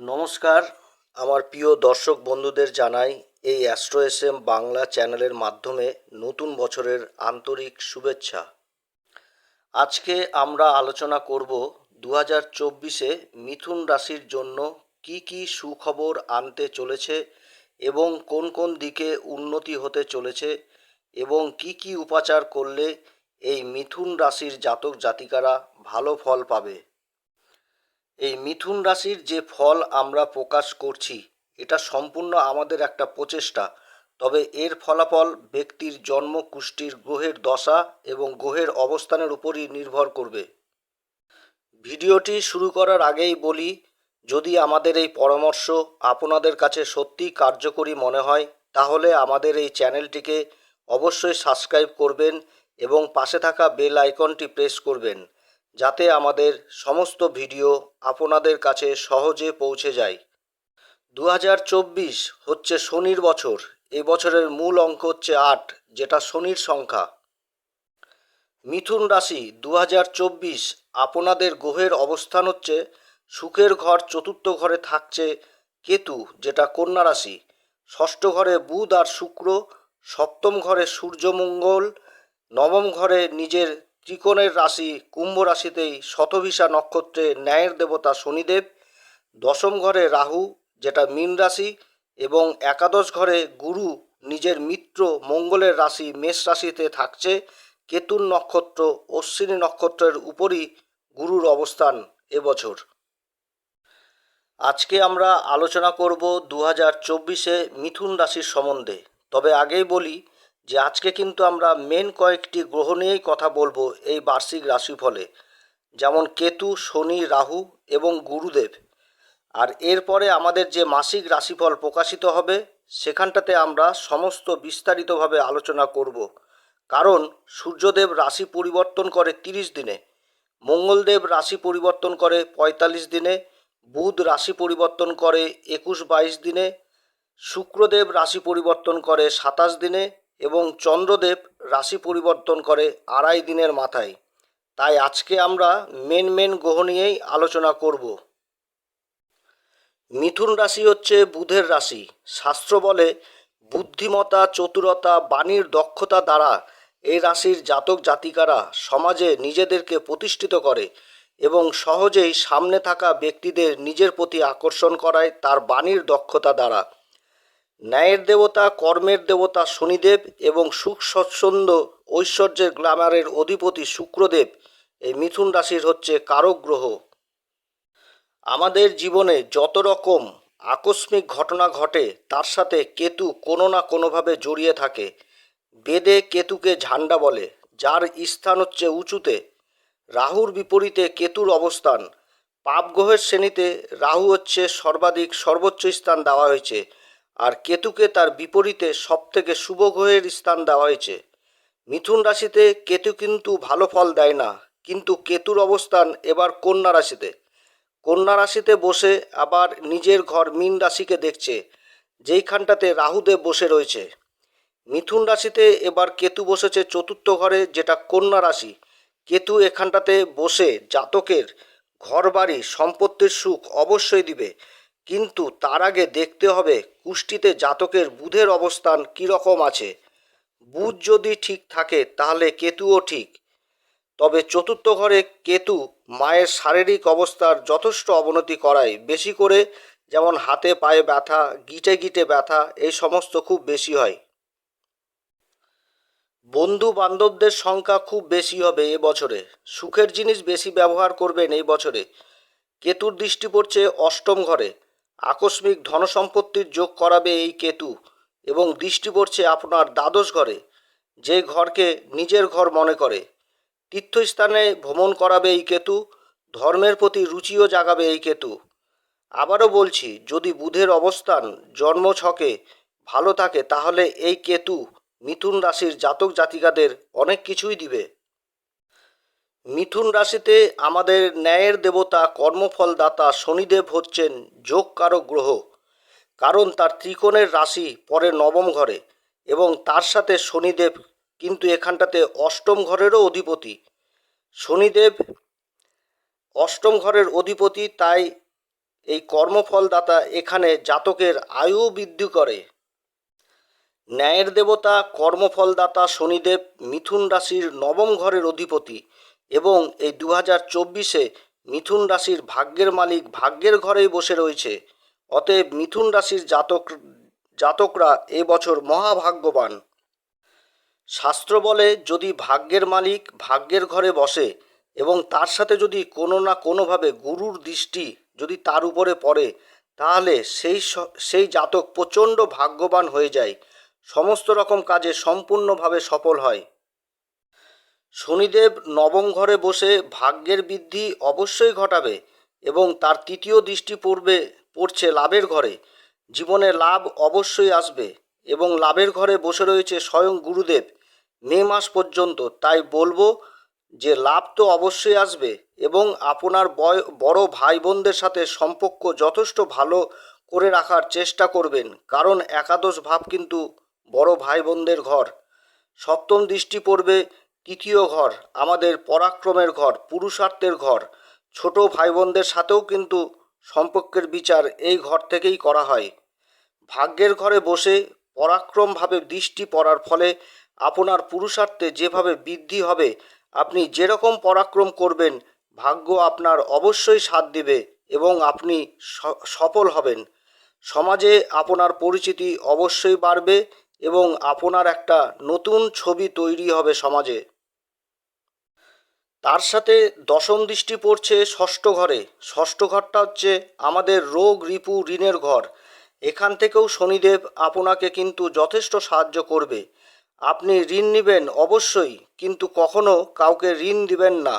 নমস্কার, আমার প্রিয় দর্শক বন্ধুদের জানাই এই অ্যাস্ট্রো এস এম বাংলা চ্যানেলের মাধ্যমে নতুন বছরের আন্তরিক শুভেচ্ছা। আজকে আমরা আলোচনা করব দু হাজার চব্বিশে মিথুন রাশির জন্য কি কি সুখবর আনতে চলেছে এবং কোন কোন দিকে উন্নতি হতে চলেছে এবং কি কি উপাচার করলে এই মিথুন রাশির জাতক জাতিকারা ভালো ফল পাবে। এই মিথুন রাশির যে ফল আমরা প্রকাশ করছি, এটা সম্পূর্ণ আমাদের একটা প্রচেষ্টা। তবে এর ফলাফল ব্যক্তির জন্ম, কুষ্টির গ্রহের দশা এবং গ্রহের অবস্থানের উপরই নির্ভর করবে। ভিডিওটি শুরু করার আগেই বলি, যদি আমাদের এই পরামর্শ আপনাদের কাছে সত্যিই কার্যকরী মনে হয়, তাহলে আমাদের এই চ্যানেলটিকে অবশ্যই সাবস্ক্রাইব করবেন এবং পাশে থাকা বেল আইকনটি প্রেস করবেন। যাতে আমাদের সমস্ত ভিডিও আপনাদের কাছে সহজে পৌঁছে যায়। দু হাজার চব্বিশ হচ্ছে শনির বছর। এই বছরের মূল অঙ্ক হচ্ছে আট, যেটা শনির সংখ্যা। মিথুন রাশি দু হাজার চব্বিশ আপনাদের গ্রহের অবস্থান হচ্ছে সুখের ঘর চতুর্থ ঘরে থাকছে কেতু, যেটা কন্যা রাশি। ষষ্ঠ ঘরে বুধ আর শুক্র, সপ্তম ঘরে সূর্যমঙ্গল নবম ঘরে নিজের ত্রিকোণের রাশি কুম্ভ রাশিতেই শতভিসা নক্ষত্রে ন্যায়ের দেবতা শনিদেব, দশম ঘরে রাহু, যেটা মীন রাশি, এবং একাদশ ঘরে গুরু নিজের মিত্র মঙ্গলের রাশি মেষ রাশিতে থাকছে। কেতুর নক্ষত্র অশ্বিনী নক্ষত্রের উপরই গুরুর অবস্থান এবছর। আজকে আমরা আলোচনা করব দু হাজার চব্বিশে মিথুন রাশির সম্বন্ধে। তবে আগেই বলি যে আজকে কিন্তু আমরা মেন কয়েকটি গ্রহ নিয়েই কথা বলব এই বার্ষিক রাশিফলে, যেমন কেতু, শনি, রাহু এবং গুরুদেব। আর এরপরে আমাদের যে মাসিক রাশিফল প্রকাশিত হবে, সেখানটাতে আমরা সমস্ত বিস্তারিতভাবে আলোচনা করব। কারণ সূর্যদেব রাশি পরিবর্তন করে তিরিশ দিনে, মঙ্গলদেব রাশি পরিবর্তন করে পঁয়তাল্লিশ দিনে, বুধ রাশি পরিবর্তন করে একুশ বাইশ দিনে, শুক্রদেব রাশি পরিবর্তন করে সাতাশ দিনে এবং চন্দ্রদেব রাশি পরিবর্তন করে আড়াই দিনের মাথায়। তাই আজকে আমরা মেন মেন গ্রহ নিয়েই আলোচনা করব। মিথুন রাশি হচ্ছে বুধের রাশি। শাস্ত্র বলে বুদ্ধিমতা চতুরতা, বাণীর দক্ষতা দ্বারা এই রাশির জাতক জাতিকারা সমাজে নিজেদেরকে প্রতিষ্ঠিত করে এবং সহজেই সামনে থাকা ব্যক্তিদের নিজের প্রতি আকর্ষণ করায় তার বাণীর দক্ষতা দ্বারা। ন্যায়ের দেবতা, কর্মের দেবতা শনিদেব এবং সুখ স্বচ্ছন্দ ঐশ্বর্যের গ্লামারের অধিপতি শুক্রদেব। এই মিথুন রাশির হচ্ছে কারক গ্রহ। আমাদের জীবনে যত রকম আকস্মিক ঘটনা ঘটে, তার সাথে কেতু কোনো না কোনোভাবে জড়িয়ে থাকে। বেদে কেতুকে ঝান্ডা বলে, যার স্থান হচ্ছে উঁচুতে। রাহুর বিপরীতে কেতুর অবস্থান। পাপ গ্রহের শ্রেণীতে রাহু হচ্ছে সর্বাধিক সর্বোচ্চ স্থান দেওয়া হয়েছে। আর কেতুকে তার বিপরীতে সবথেকে শুভ গ্রহের স্থান দেওয়া হয়েছে। মিথুন রাশিতে কেতু কিন্তু ভালো ফল দেয় না, কিন্তু কেতুর অবস্থান এবার কন্যা রাশিতে। কন্যা রাশিতে বসে আবার নিজের ঘর মীন রাশিকে দেখছে, যেইখানটাতে রাহুদেব বসে রয়েছে। মিথুন রাশিতে এবার কেতু বসেছে চতুর্থ ঘরে, যেটা কন্যা রাশি। কেতু এখানটাতে বসে জাতকের ঘর বাড়ি সম্পত্তির সুখ অবশ্যই দিবে। কিন্তু তার আগে দেখতে হবে কুষ্টিতে জাতকের বুধের অবস্থান কীরকম আছে। বুধ যদি ঠিক থাকে, তাহলে কেতুও ঠিক। তবে চতুর্থ ঘরে কেতু মায়ের শারীরিক অবস্থার যথেষ্ট অবনতি করায় বেশি করে, যেমন হাতে পায়ে ব্যথা, গিটে গিটে ব্যথা, এই সমস্ত খুব বেশি হয়। বন্ধু বান্ধবদের সংখ্যা খুব বেশি হবে এ বছরে। সুখের জিনিস বেশি ব্যবহার করবেন এই বছরে। কেতুর দৃষ্টি পড়ছে অষ্টম ঘরে। আকস্মিক ধনসম্পত্তির যোগ করাবে এই কেতু এবং দৃষ্টি পড়ছে আপনার দ্বাদশ ঘরে, যে ঘরকে নিজের ঘর মনে করে। তীর্থস্থানে ভ্রমণ করাবে এই কেতু, ধর্মের প্রতি রুচিও জাগাবে এই কেতু। আবারও বলছি, যদি বুধের অবস্থান জন্ম ছকে ভালো থাকে, তাহলে এই কেতু মিথুন রাশির জাতক জাতিকাদের অনেক কিছুই দিবে। মিথুন রাশিতে আমাদের ন্যায়ের দেবতা কর্মফল দাতা শনিদেব হচ্ছেন যোগ যোগকারক গ্রহ। কারণ তার ত্রিকোণের রাশি পরে নবম ঘরে এবং তার সাথে শনিদেব কিন্তু এখানটাতে অষ্টম ঘরেরও অধিপতি। শনিদেব অষ্টম ঘরের অধিপতি, তাই এই কর্মফলদাতা এখানে জাতকের আয়ু বৃদ্ধি করে। ন্যায়ের দেবতা কর্মফলদাতা শনিদেব মিথুন রাশির নবম ঘরের অধিপতি। এবং এই দু হাজার চব্বিশে মিথুন রাশির ভাগ্যের মালিক ভাগ্যের ঘরেই বসে রয়েছে। অতএব মিথুন রাশির জাতক, জাতকরা এবছর মহাভাগ্যবান। শাস্ত্র বলে, যদি ভাগ্যের মালিক ভাগ্যের ঘরে বসে এবং তার সাথে যদি কোনো না কোনোভাবে গুরুর দৃষ্টি যদি তার উপরে পড়ে, তাহলে সেই সেই জাতক প্রচণ্ড ভাগ্যবান হয়ে যায়। সমস্ত রকম কাজে সম্পূর্ণভাবে সফল হয়। শনিদেব নবম ঘরে বসে ভাগ্যের বৃদ্ধি অবশ্যই ঘটাবে এবং তার তৃতীয় দৃষ্টি পড়বে, পড়ছে লাভের ঘরে। জীবনে লাভ অবশ্যই আসবে এবং লাভের ঘরে বসে রয়েছে স্বয়ং গুরুদেব। মে মাস পর্যন্ত, তাই বলব যে লাভ তো অবশ্যই আসবে এবং আপনার বয়, বড় ভাই বোনদের সাথে সম্পর্ক যথেষ্ট ভালো করে রাখার চেষ্টা করবেন, কারণ একাদশ ভাব কিন্তু বড় ভাই বোনদের ঘর। সপ্তম দৃষ্টি পড়বে তৃতীয় ঘর, আমাদের পরাক্রমের ঘর, পুরুষার্থের ঘর। ছোট ভাই বোনদের সাথেও কিন্তু সম্পর্কের বিচার এই ঘর থেকেই করা হয়। ভাগ্যের ঘরে বসে পরাক্রমভাবে দৃষ্টি পড়ার ফলে আপনার পুরুষার্থে যেভাবে বৃদ্ধি হবে, আপনি যেরকম পরাক্রম করবেন, ভাগ্য আপনার অবশ্যই সাথ দিবে এবং আপনি সফল হবেন। সমাজে আপনার পরিচিতি অবশ্যই বাড়বে এবং আপনার একটা নতুন ছবি তৈরি হবে সমাজে। তার সাথে দশম দৃষ্টি পড়ছে ষষ্ঠ ঘরে। ষষ্ঠ ঘরটা হচ্ছে আমাদের রোগ রিপু ঋণের ঘর। এখান থেকেও শনিদেব আপনাকে কিন্তু যথেষ্ট সাহায্য করবে। আপনি ঋণ নেবেন অবশ্যই, কিন্তু কখনো কাউকে ঋণ দিবেন না।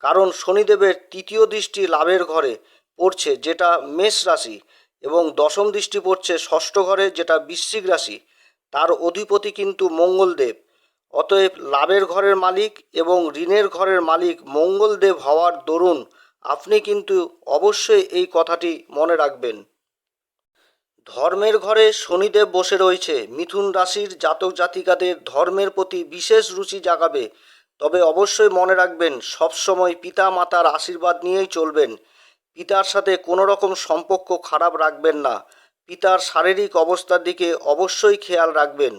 কারণ শনিদেবের তৃতীয় দৃষ্টি লাভের ঘরে পড়ছে, যেটা মেষ রাশি, এবং দশম দৃষ্টি পড়ছে ষষ্ঠ ঘরে, যেটা বৃশ্চিক রাশি। তার অধিপতি কিন্তু মঙ্গলদেব। অতএব লাভের ঘরের মালিক এবং ঋণের ঘরের মালিক মঙ্গলদেব হওয়ার দরুন আপনি কিন্তু অবশ্যই এই কথাটি মনে রাখবেন। ধর্মের ঘরে শনিদেব বসে রয়েছে, মিথুন রাশির জাতক জাতিকাদের ধর্মের প্রতি বিশেষ রুচি জাগাবে। তবে অবশ্যই মনে রাখবেন, সবসময় পিতা মাতার আশীর্বাদ নিয়েই চলবেন। পিতার সাথে কোনো রকম সম্পর্ক খারাপ রাখবেন না। পিতার শারীরিক অবস্থার দিকে অবশ্যই খেয়াল রাখবেন।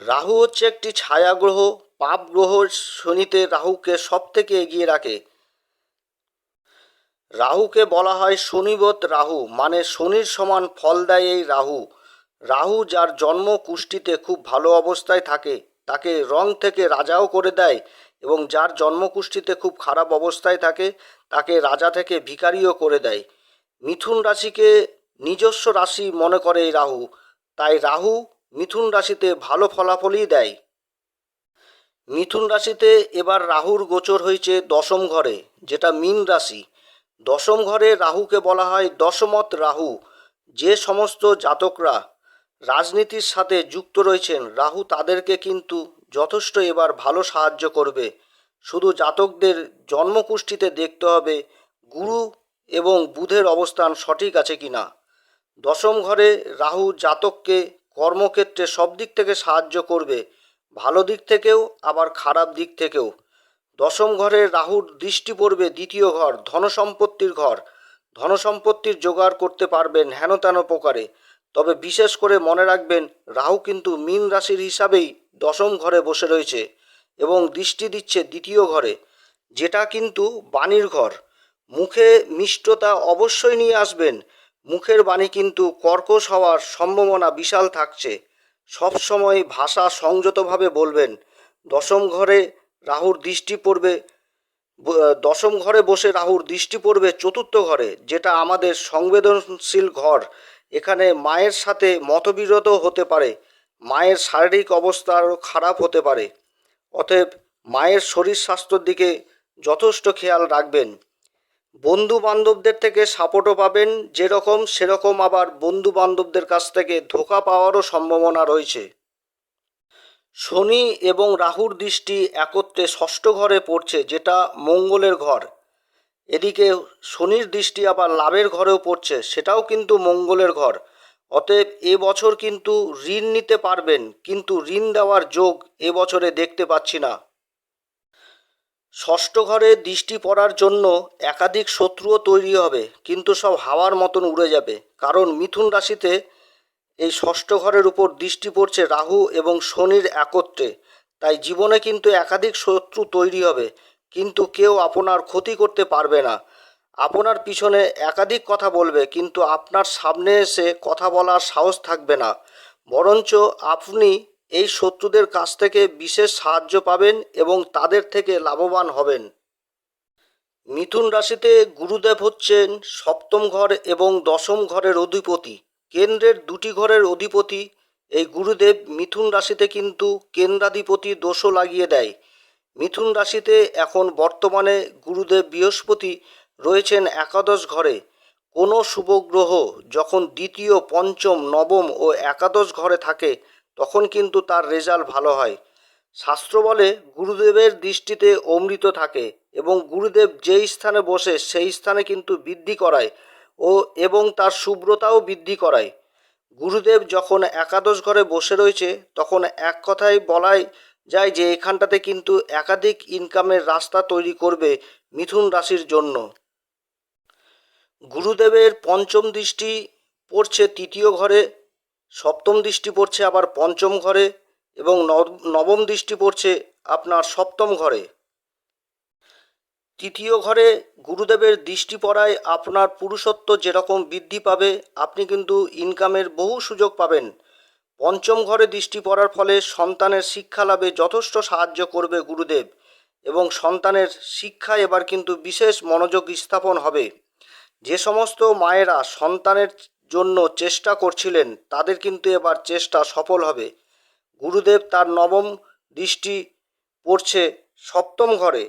রাহু হচ্ছে একটি ছায়া গ্রহ পাপ গ্রহ শনিতে রাহুকে সব থেকে এগিয়ে রাখে। রাহুকে বলা হয় শনিবত রাহু মানে শনির সমান ফল দেয় এই রাহু। রাহু যার জন্ম কুষ্টিতে খুব ভালো অবস্থায় থাকে, তাকে রং থেকে রাজাও করে দেয় এবং যার জন্ম কুষ্টিতে খুব খারাপ অবস্থায় থাকে, তাকে রাজা থেকে ভিখারিও করে দেয়। মিথুন রাশিকে নিজস্ব রাশি মনে করে এই রাহু, তাই রাহু মিথুন রাশিতে ভালো ফলাফলই দেয়। মিথুন রাশিতে এবার রাহুর গোচর হয়েছে দশম ঘরে, যেটা মীন রাশি। দশম ঘরে রাহুকে বলা হয় দশমত রাহু, যে সমস্ত জাতকরা রাজনীতির সাথে যুক্ত রয়েছেন, রাহু তাদেরকে কিন্তু যথেষ্ট এবার ভালো সাহায্য করবে। শুধু জাতকদের জন্মকুষ্ঠিতে দেখতে হবে, গুরু এবং বুধের অবস্থান সঠিক আছে কিনা। দশম ঘরে রাহু জাতককে কর্মক্ষেত্রে সব দিক থেকে সাহায্য করবে, ভালো দিক থেকেও, আবার খারাপ দিক থেকেও। দশম ঘরে রাহুর দৃষ্টি পড়বে দ্বিতীয় ঘর, ধনসম্পত্তির ঘর। ধনসম্পত্তির জোগাড় করতে পারবেন হেন তেন প্রকারে। তবে বিশেষ করে মনে রাখবেন, রাহু কিন্তু মীন রাশির হিসাবেই দশম ঘরে বসে রয়েছে এবং দৃষ্টি দিচ্ছে দ্বিতীয় ঘরে, যেটা কিন্তু বাণীর ঘর। মুখে মিষ্টতা অবশ্যই নিয়ে আসবেন মুখের বাণী কিন্তু কর্কশ হওয়ার সম্ভাবনা বিশাল থাকছে। সবসময় ভাষা সংযতভাবে বলবেন। দশম ঘরে রাহুর দৃষ্টি পড়বে দশম ঘরে বসে রাহুর দৃষ্টি পড়বে চতুর্থ ঘরে, যেটা আমাদের সংবেদনশীল ঘর। এখানে মায়ের সাথে মতবিরোধ হতে পারে, মায়ের শারীরিক অবস্থা আরও খারাপ হতে পারে। অতএব মায়ের শরীর স্বাস্থ্যর দিকে যথেষ্ট খেয়াল রাখবেন। বন্ধু বান্ধবদের থেকে সাপোর্টও পাবেন, যেরকম সেরকম আবার বন্ধু বান্ধবদের কাছ থেকে ধোকা পাওয়ারও সম্ভাবনা রয়েছে। শনি এবং রাহুর দৃষ্টি একত্রে ষষ্ঠ ঘরে পড়ছে, যেটা মঙ্গলের ঘর। এদিকে শনির দৃষ্টি আবার লাভের ঘরেও পড়ছে, সেটাও কিন্তু মঙ্গলের ঘর। অতএব এ বছর কিন্তু ঋণ নিতে পারবেন, কিন্তু ঋণ দেওয়ার যোগ এ বছরে দেখতে পাচ্ছি না। ষষ্ঠ ঘরে দৃষ্টি পড়ার জন্য একাধিক শত্রুও তৈরি হবে, কিন্তু সব হাওয়ার মতন উড়ে যাবে। কারণ মিথুন রাশিতে এই ষষ্ঠ ঘরের উপর দৃষ্টি পড়ছে রাহু এবং শনির একত্রে। তাই জীবনে কিন্তু একাধিক শত্রু তৈরি হবে, কিন্তু কেউ আপনার ক্ষতি করতে পারবে না। আপনার পিছনে একাধিক কথা বলবে, কিন্তু আপনার সামনে এসে কথা বলার সাহস থাকবে না। বরঞ্চ আপনি এই শত্রুদের কাছ থেকে বিশেষ সাহায্য পাবেন এবং তাদের থেকে লাভবান হবেন। মিথুন রাশিতে গুরুদেব হচ্ছেন সপ্তম ঘর এবং দশম ঘরের অধিপতি। কেন্দ্রের দুটি ঘরের অধিপতি, এই গুরুদেব মিথুন রাশিতে কিন্তু কেন্দ্রাধিপতি দোষও লাগিয়ে দেয়। মিথুন রাশিতে এখন বর্তমানে গুরুদেব বৃহস্পতি রয়েছেন একাদশ ঘরে। কোনো শুভ গ্রহ যখন দ্বিতীয়, পঞ্চম, নবম ও একাদশ ঘরে থাকে তখন কিন্তু তার রেজাল্ট ভালো হয়। শাস্ত্র বলে, গুরুদেবের দৃষ্টিতে অমৃত থাকে এবং গুরুদেব যেই স্থানে বসে সেই স্থানে কিন্তু বৃদ্ধি করায় ও এবং তার শুভ্রতাও বৃদ্ধি করায়। গুরুদেব যখন একাদশ ঘরে বসে রয়েছে, তখন এক কথায় বলাই যায় যে, এখানটাতে কিন্তু একাধিক ইনকামের রাস্তা তৈরি করবে মিথুন রাশির জন্য। গুরুদেবের পঞ্চম দৃষ্টি পড়ছে তৃতীয় ঘরে সপ্তম দৃষ্টি পড়ছে আবার পঞ্চম ঘরে এবং নব- নবম দৃষ্টি পড়ছে আপনার সপ্তম ঘরে। তৃতীয় ঘরে গুরুদেবের দৃষ্টি পড়ায় আপনার পুরুষত্ব যেরকম বৃদ্ধি পাবে, আপনি কিন্তু ইনকামের বহু সুযোগ পাবেন। পঞ্চম ঘরে দৃষ্টি পড়ার ফলে সন্তানের শিক্ষা লাভে যথেষ্ট সাহায্য করবে গুরুদেব এবং সন্তানের শিক্ষা এবার কিন্তু বিশেষ মনোযোগ স্থাপন হবে। যে সমস্ত মায়েরা সন্তানের জন্য চেষ্টা করছিলেন, তাদের কিন্তু এবার চেষ্টা সফল হবে। গুরুদেব তার নবম দৃষ্টি পড়ছে সপ্তম ঘরে।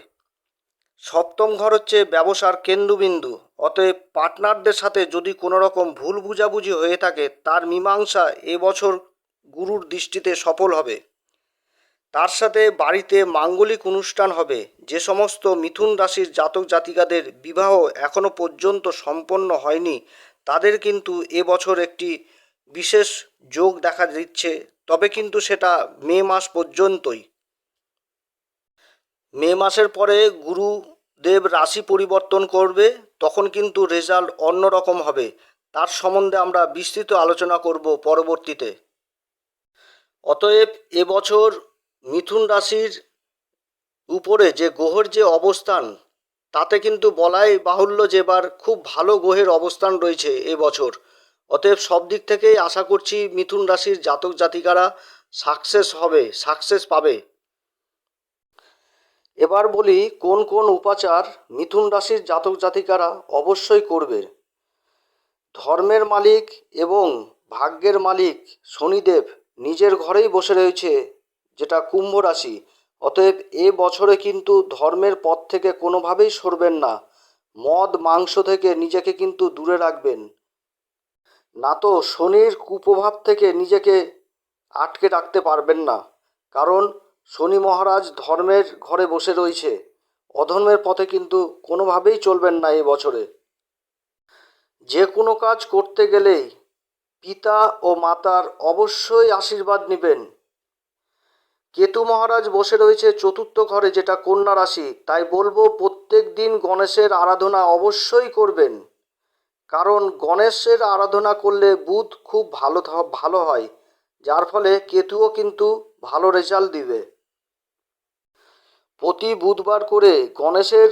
সপ্তম ঘর হচ্ছে ব্যবসার কেন্দ্রবিন্দু। অতএব পার্টনারদের সাথে যদি কোনো রকম ভুল বুঝাবুঝি হয়ে থাকে, তার মীমাংসা এবছর গুরুর দৃষ্টিতে সফল হবে। তার সাথে বাড়িতে মাঙ্গলিক অনুষ্ঠান হবে। যে সমস্ত মিথুন রাশির জাতক জাতিকাদের বিবাহ এখনও পর্যন্ত সম্পন্ন হয়নি তাদের কিন্তু এবছর একটি বিশেষ যোগ দেখা দিচ্ছে, তবে কিন্তু সেটা মে মাস পর্যন্তই। মে মাসের পরে গুরুদেব রাশি পরিবর্তন করবে, তখন কিন্তু রেজাল্ট অন্যরকম হবে। তার সম্বন্ধে আমরা বিস্তৃত আলোচনা করব পরবর্তীতে। অতএব এবছর মিথুন রাশির উপরে যে গ্রহের যে অবস্থান তাতে কিন্তু বলাই বাহুল্য যে এবার খুব ভালো গ্রহের অবস্থান রয়েছে এবছর অতএব সব দিক থেকেই আশা করছি মিথুন রাশির জাতক জাতিকারা সাকসেস হবে সাকসেস পাবে। এবার বলি কোন কোন উপাচার মিথুন রাশির জাতক জাতিকারা অবশ্যই করবে। ধর্মের মালিক এবং ভাগ্যের মালিক শনিদেব নিজের ঘরেই বসে রয়েছে, যেটা কুম্ভ রাশি। অতএব এ বছরে কিন্তু ধর্মের পথ থেকে কোনোভাবেই সরবেন না। মদ, মাংস থেকে নিজেকে কিন্তু দূরে রাখবেন। না তো শনির কুপ্রভাব থেকে নিজেকে আটকে রাখতে পারবেন না। কারণ শনি মহারাজ ধর্মের ঘরে বসে রয়েছে। অধর্মের পথে কিন্তু কোনোভাবেই চলবেন না এ বছরে। যে কোনো কাজ করতে গেলেই পিতা ও মাতার অবশ্যই আশীর্বাদ নেবেন। কেতু মহারাজ বসে রয়েছে চতুর্থ ঘরে যেটা কন্যা রাশি। তাই বলব প্রত্যেক দিন গণেশের আরাধনা অবশ্যই করবেন। কারণ গণেশের আরাধনা করলে বুধ খুব ভালো ভালো হয়। যার ফলে কেতুও কিন্তু ভালো রেজাল্ট দিবে। প্রতি বুধবার করে গণেশের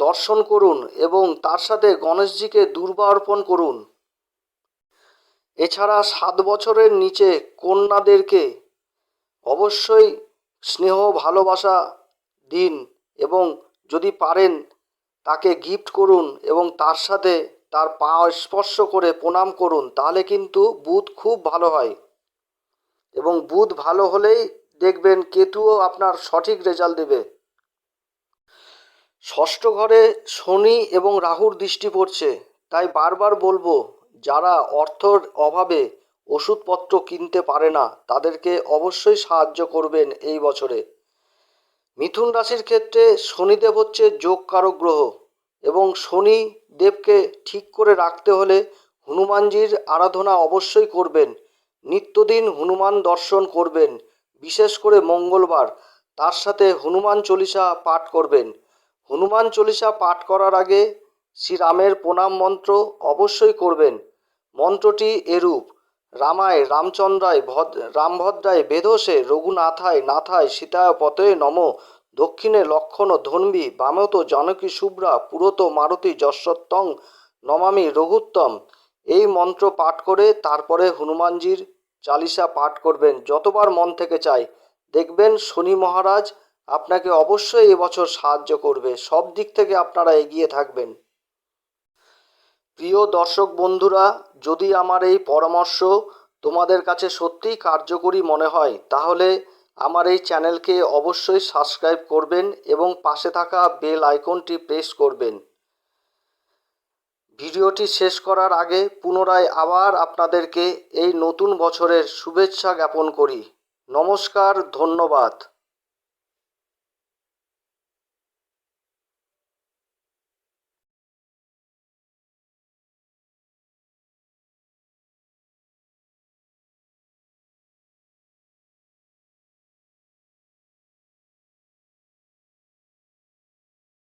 দর্শন করুন এবং তার সাথে গণেশজিকে দুর্বা অর্পণ করুন। এছাড়া সাত বছরের নিচে কন্যাদেরকে অবশ্যই স্নেহ ভালোবাসা দিন এবং যদি পারেন তাকে গিফট করুন এবং তার সাথে তার পা স্পর্শ করে প্রণাম করুন, তাহলে কিন্তু বুধ খুব ভালো হয়। এবং বুধ ভালো হলেই দেখবেন কেতুও আপনার সঠিক রেজাল্ট দেবে। ষষ্ঠ ঘরে শনি এবং রাহুর দৃষ্টি পড়ছে, তাই বারবার বলব, যারা অর্থর অভাবে ওষুধপত্র কিনতে পারে না, তাদেরকে অবশ্যই সাহায্য করবেন এই বছরে। মিথুন রাশির ক্ষেত্রে শনিদেব হচ্ছে যোগকারক গ্রহ এবং শনি দেবকে ঠিক করে রাখতে হলে হনুমানজির আরাধনা অবশ্যই করবেন। নিত্যদিন হনুমান দর্শন করবেন, বিশেষ করে মঙ্গলবার। তার সাথে হনুমান চল্লিশা পাঠ করবেন। হনুমান চল্লিশা পাঠ করার আগে শ্রীরামের প্রণাম মন্ত্র অবশ্যই করবেন। মন্ত্রটি এরূপ রামায় রামচন্দ্রায় ভদ, রামভদ্রায় বেদসে, রঘুনাথায় নাথায় সীতায় পতয়ে নম। দক্ষিণে লক্ষণ ধন্বী, বামত জানকী শুভ্রা, পুরত মারুতি যশোত্তং, নমামি রঘুত্তম। এই মন্ত্র পাঠ করে তারপরে হনুমানজির চালিসা পাঠ করবেন, যতবার মন থেকে চাই। দেখবেন শনি মহারাজ আপনাকে অবশ্যই এবছর সাহায্য করবে, সব দিক থেকে আপনারা এগিয়ে থাকবেন। প্রিয় দর্শক বন্ধুরা, যদি আমার এই পরামর্শ তোমাদের কাছে সত্যিই কার্যকরী মনে হয়, তাহলে আমার এই চ্যানেলকে অবশ্যই সাবস্ক্রাইব করবেন এবং পাশে থাকা বেল আইকনটি প্রেস করবেন। ভিডিওটি শেষ করার আগে পুনরায় আবার আপনাদেরকে এই নতুন বছরের শুভেচ্ছা জ্ঞাপন করি। নমস্কার, ধন্যবাদ।